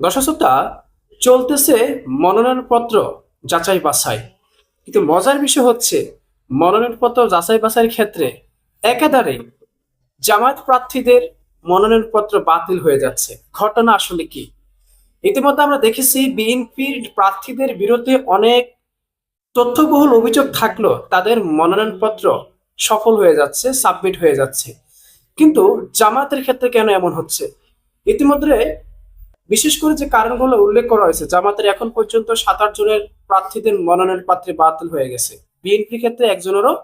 দর্শকতা চলতেছে মনোনয়নপত্র যাচাই বাছাই। কিন্তু মজার বিষয় হচ্ছে মনোনয়নপত্র যাচাই বাছাইয়ের ক্ষেত্রে একাধারে জামায়াত প্রার্থীদের মনোনয়নপত্র বাতিল হয়ে যাচ্ছে। ঘটনা আসলে কি? ইতিমধ্যে আমরা দেখেছি, বিএনপির প্রার্থীদের বিরুদ্ধে অনেক তথ্যবহুল অভিযোগ থাকলেও তাদের মনোনয়নপত্র সফল হয়ে যাচ্ছে, সাবমিট হয়ে যাচ্ছে। কিন্তু জামায়াতের ক্ষেত্রে কেন এমন হচ্ছে? ইতিমধ্যে বিশেষ করে যে কারণগুলো উল্লেখ করা হয়েছে, জামাতের এখন পর্যন্ত সাত আট জনের প্রার্থীদের মনোনয়ন পাত্রে বাতিল হয়ে গেছে। বিএনপি ক্ষেত্রে একজনেরও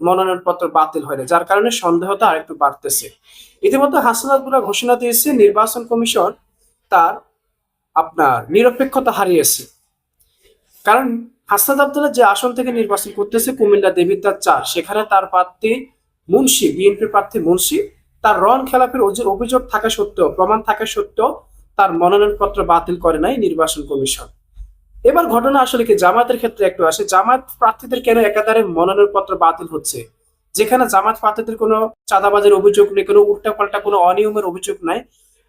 মনোনয়ন পত্র বাতিল হয়নি, যার কারণে সন্দেহতা আরেকটু বাড়তেছে। ইতিমধ্যে হাসান আবদুল্লাহ ঘোষণা দিয়েছে, নির্বাচন কমিশন তার আপনার নিরপেক্ষতা হারিয়েছে। কারণ হাসান আবদুল্লাহ যে আসন থেকে নির্বাচন করতেছে, কুমিল্লা দেবিদ্বার চার, সেখানে তার প্রার্থী মুন্সি বিএনপি প্রার্থী মুন্সি, তার রন খেলাপের অভিযোগ থাকা সত্ত্বেও, প্রমাণ থাকা সত্ত্বেও তার মনোনয়নপত্র বাতিল করে নাই নির্বাচন কমিশন। এবার ঘটনা আসলে কি? জামাতের ক্ষেত্রে একটু আসে। জামাত প্রার্থীদের কেন একাধারে মনোনয়নপত্র বাতিল হচ্ছে? যেখানে জামাত প্রার্থীদের কোনো চাঁদাবাজের অভিযোগ নেই, কোনো উল্টাপাল্টা, কোনো অনিয়মের অভিযোগ নাই।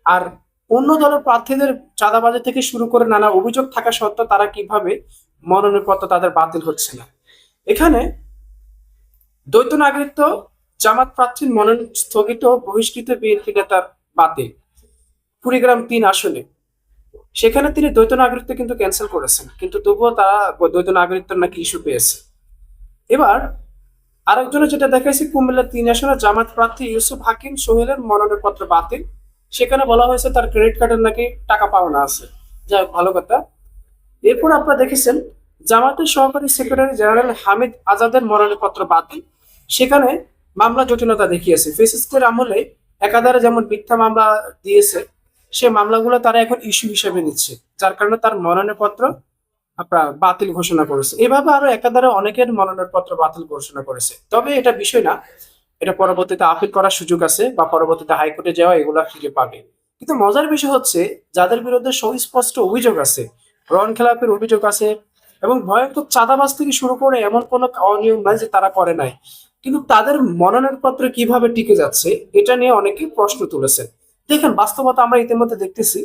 আর অন্য দলের প্রার্থীদের চাঁদাবাজি থেকে শুরু করে নানা অভিযোগ থাকা সত্ত্বেও তারা কীভাবে মনোনয়নপত্র তাদের বাতিল হচ্ছে না? এখানে দ্বৈত নাগরিকত্ব জামাত প্রার্থীর মনোনয়ন স্থগিত বহিষ্কৃত বিএনপি নেতার বাতিল। কুড়িগ্রাম তিন আসনে। সেখানে তিনি দ্বৈত নাগরিকত্ব কিন্তু ক্যান্সেল করেছেন। কিন্তু তবুও তারা দ্বৈত নাগরিকত্ব নাকি ইস্যু পেয়েছে। এবার আরেকজনে যেটা দেখাইছে কুমিল্লা তিন আসনে জামাত প্রার্থী ইউসুফ হাকিম সোহেলের মনোনয়নপত্র বাতিল। সেখানে বলা হয়েছে তার ক্রেডিট কার্ডের নাকি টাকা পাওনা আছে। যাই ভালো কথা। এরপর আপনারা দেখেছেন, জামাতের সহকারী সেক্রেটারি জেনারেল হামিদ আজাদের মনোনয়নপত্র বাতিল। সেখানে মামলা জটিলতা দেখিয়েছে। ফেসিস্টের আমলে একাধারে যেমন মিথ্যা মামলা দিয়েছে সে মামলাগুলো তারা এখন ইস্যু হিসেবে নিচ্ছে, যার কারণে তার মনোনয়নপত্র আপনার বাতিল ঘোষণা করেছে। এভাবে আরও একাধারে অনেকের মনোনয়নপত্র বাতিল ঘোষণা করেছে। তবে এটা বিষয় না, এটা পরবর্তীতে আপিল করার সুযোগ আছে বা পরবর্তীতে হাইকোর্টে যাওয়া এগুলা ফিরে পাবে। কিন্তু মজার বিষয় হচ্ছে, যাদের বিরুদ্ধে সুস্পষ্ট অভিযোগ আছে রন খেলাপের অভিযোগ আছে, এবং ভয়ঙ্কর চাঁদাবাজ থেকে শুরু করে এমন কোনো অনিয়ম নাই যে তারা করে নাই, কিন্তু তাদের মনোনয়নপত্র কীভাবে টিকে যাচ্ছে, এটা নিয়ে অনেকেই প্রশ্ন তুলেছেন। দেখেন, বাস্তবতা আমরা ইতিমধ্যে দেখতেছি।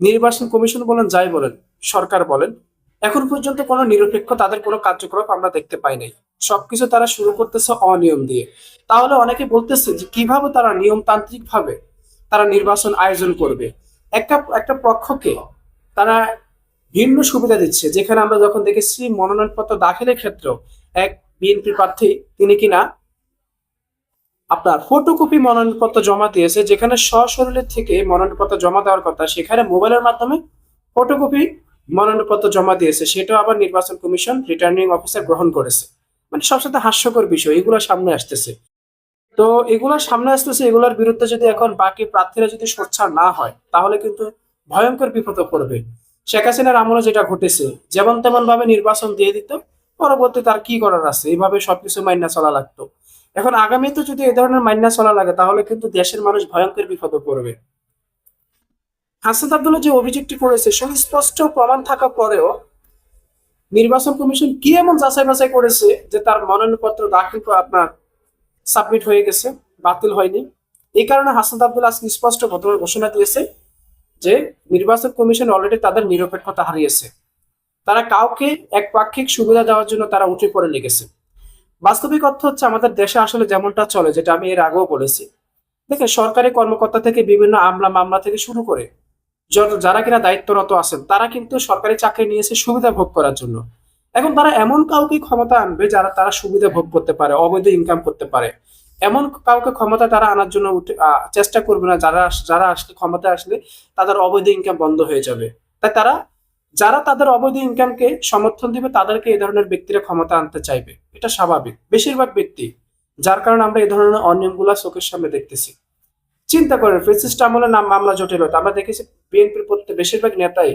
নির্বাচন কমিশন বলেন, যাই বলেন, সরকার বলেন, এখন পর্যন্ত কোনো নিরপেক্ষ তাদের কোনো কার্যক্রম আমরা দেখতে পাই নাই। সবকিছু তারা শুরু করতেছে অনিয়ম দিয়ে। তাহলে অনেকে বলতেছে যে, কীভাবে তারা নিয়মতান্ত্রিক ভাবে তারা নির্বাচন আয়োজন করবে? একটা একটা পক্ষকে তারা ভিন্ন সুবিধা দিচ্ছে। যেখানে আমরা যখন দেখেছি মনোনয়নপত্র দাখিলের ক্ষেত্রেও এক বিএনপি প্রার্থী, তিনি কিনা আপনার ফটোকপি মনোনয়নপত্র জমা দিয়েছে, যেখানে সশরীরের থেকে মনোনয়নপত্র জমা দেওয়ার কথা, সেখানে মোবাইলের মাধ্যমে ফটোকপি মনোনয়নপত্র জমা দিয়েছে। সেটাও আবার নির্বাচন কমিশন রিটার্নিং অফিসার গ্রহণ করেছে। মানে সবসাথে হাস্যকর বিষয়, এগুলো সামনে আসতেছে। তো এগুলো সামনে আসতেছে, এগুলোর বিরুদ্ধে যদি এখন বাকি প্রার্থীরা যদি সোচ্চার না হয়, তাহলে কিন্তু ভয়ঙ্কর বিপদে পড়বে। শেখ হাসিনার আমলে যেটা ঘটেছে, যেমন তেমন ভাবে নির্বাচন দিয়ে দিত, পরবর্তী তার কি করার আছে? এইভাবে সবকিছু মাইনা চলা লাগতো। এখন আগামীতে যদি এ ধরনের মাইনা চলা লাগে, তাহলে কিন্তু দেশের মানুষ ভয়ঙ্কর বিপদে পড়বে। হাসান যে অভিযোগটি করেছে, সুস্পষ্ট প্রমাণ থাকা পরেও নির্বাচন কমিশন কি এমন যাচাই বাছাই করেছে যে তার মনোনয়নপত্র দাখিল আপনার সাবমিট হয়ে গেছে, বাতিল হয়নি? এই কারণে হাসান আব্দুল্লাহ আজকে স্পষ্ট গতকাল ঘোষণা দিয়েছে যে নির্বাচন কমিশন অলরেডি তাদের নিরপেক্ষতা হারিয়েছে। তারা কাউকে এক পাক্ষিক সুবিধা দেওয়ার জন্য তারা উঠে পড়ে লেগেছে। বাস্তবিক অর্থ হচ্ছে আমাদের দেশে আসলে যেমনটা চলে, যেটা আমি এর আগেও বলেছি। দেখেন, সরকারি কর্মকর্তা থেকে বিভিন্ন আমলা মামলা থেকে শুরু করে যারা কিনা দায়িত্বরত আছেন, তারা কিন্তু সরকারি চাকরি নিয়েছে সুবিধা ভোগ করার জন্য। এখন তারা এমন কাউকে ক্ষমতা আনবে যারা তারা সুবিধা ভোগ করতে পারে, অবৈধ ইনকাম করতে পারে। এমন কাউকে ক্ষমতা তারা আনার জন্য চেষ্টা করবে না, যারা যারা আসলে ক্ষমতা আসলে তাদের অবৈধ ইনকাম বন্ধ হয়ে যাবে। তাই তারা যারা তাদের অবৈধ ইনকামকে সমর্থন দিবে, তাদেরকে এই ধরনের ব্যক্তিরা ক্ষমতা আনতে চাইবে। এটা স্বাভাবিক। বেশিরভাগ ব্যক্তি, যার কারণে আমরা এই ধরনের অনিয়মগুলা চোখের সামনে দেখতেছি। চিন্তা করেন ফেসিস্ট আমলে নাম মামলা জটিলতা আমরা দেখেছি বিএনপির প্রত্যেক, বেশিরভাগ নেতাই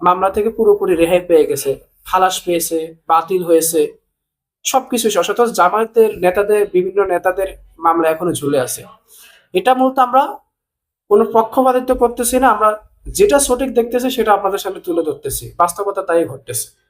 মামলা থেকে পুরোপুরি রেহাই পেয়ে গেছে। খালাস পেয়েছে, বাতিল হয়েছে, সবকিছু। অথচ জামায়াতের নেতাদের, বিভিন্ন নেতাদের মামলা এখনও ঝুলে আছে। এটা মূলত আমরা কোনো পক্ষপাতিত্ব করতেছি না। আমরা যেটা সঠিক দেখতেছে সেটা আপনাদের সামনে তুলে ধরতেছি। বাস্তবতা তাই ঘটতেছে।